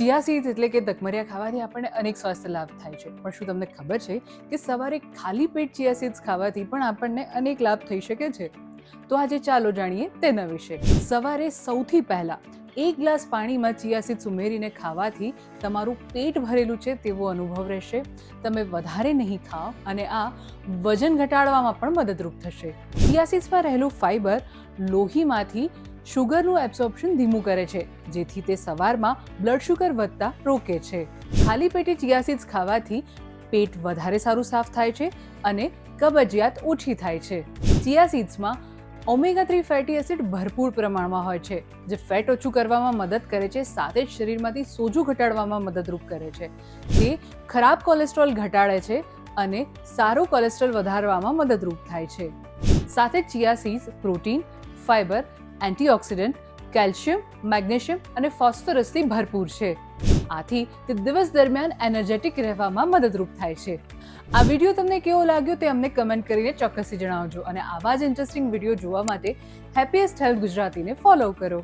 ચિયા seeds એટલે કે દકમરિયા ખાવાથી આપણને અનેક સ્વાસ્થ્ય લાભ થાય છે. પણ શું તમને ખબર છે કે સવારે ખાલી પેટ ચિયા સીડ્સ ખાવાથી પણ આપણને અનેક લાભ થઈ શકે છે? તો આજે ચાલો જાણીએ તેના વિશે. સવારે સૌથી પહેલા એક ગ્લાસ પાણીમાં ચિયા સીડ્સ ઉમેરીને ખાવાથી તમારું પેટ ભરેલું છે તેવો અનુભવ રહેશે. તમે વધારે નહીં ખાઓ અને આ વજન ઘટાડવામાં પણ મદદરૂપ થશે. ચિયા સીડ્સમાં રહેલું ફાઇબર લોહીમાંથી શુગરનું એબ્સોર્પ્શન ધીમું કરે છે, જેથી તે સવારમાં બ્લડ શુગર વધતા રોકે છે. ખાલી પેટે ચિયાસીડ્સ ખાવાથી પેટ વધારે સારું સાફ થાય છે અને કબજિયાત ઓછી થાય છે. ચિયા સીડ્સમાં ઓમેગા થ્રી ફેટી એસિડ ભરપૂર પ્રમાણમાં હોય છે, જે ફેટ ઓછું કરવામાં મદદ કરે છે, સાથે જ શરીરમાંથી સોજું ઘટાડવામાં મદદરૂપ કરે છે. તે ખરાબ કોલેસ્ટ્રોલ ઘટાડે છે અને સારો કોલેસ્ટ્રોલ વધારવામાં મદદરૂપ થાય છે. સાથે chia seeds chia seeds protein fibre antioxidant, calcium, magnesium અને ફોસ્ફરસથી ભરપૂર છે. આથી તે દિવસ દરમિયાન એનર્જેટિક રહેવામાં મદદરૂપ થાય છે. આ વીડિયો તમને કેવો લાગ્યો તે અમને કમેન્ટ કરીને ચોક્કસથી જણાવજો અને આવા જ ઇન્ટરેસ્ટિંગ વીડિયો જોવા માટે હેપીએસ્ટ હેલ્થ ગુજરાતીને ફોલો કરો.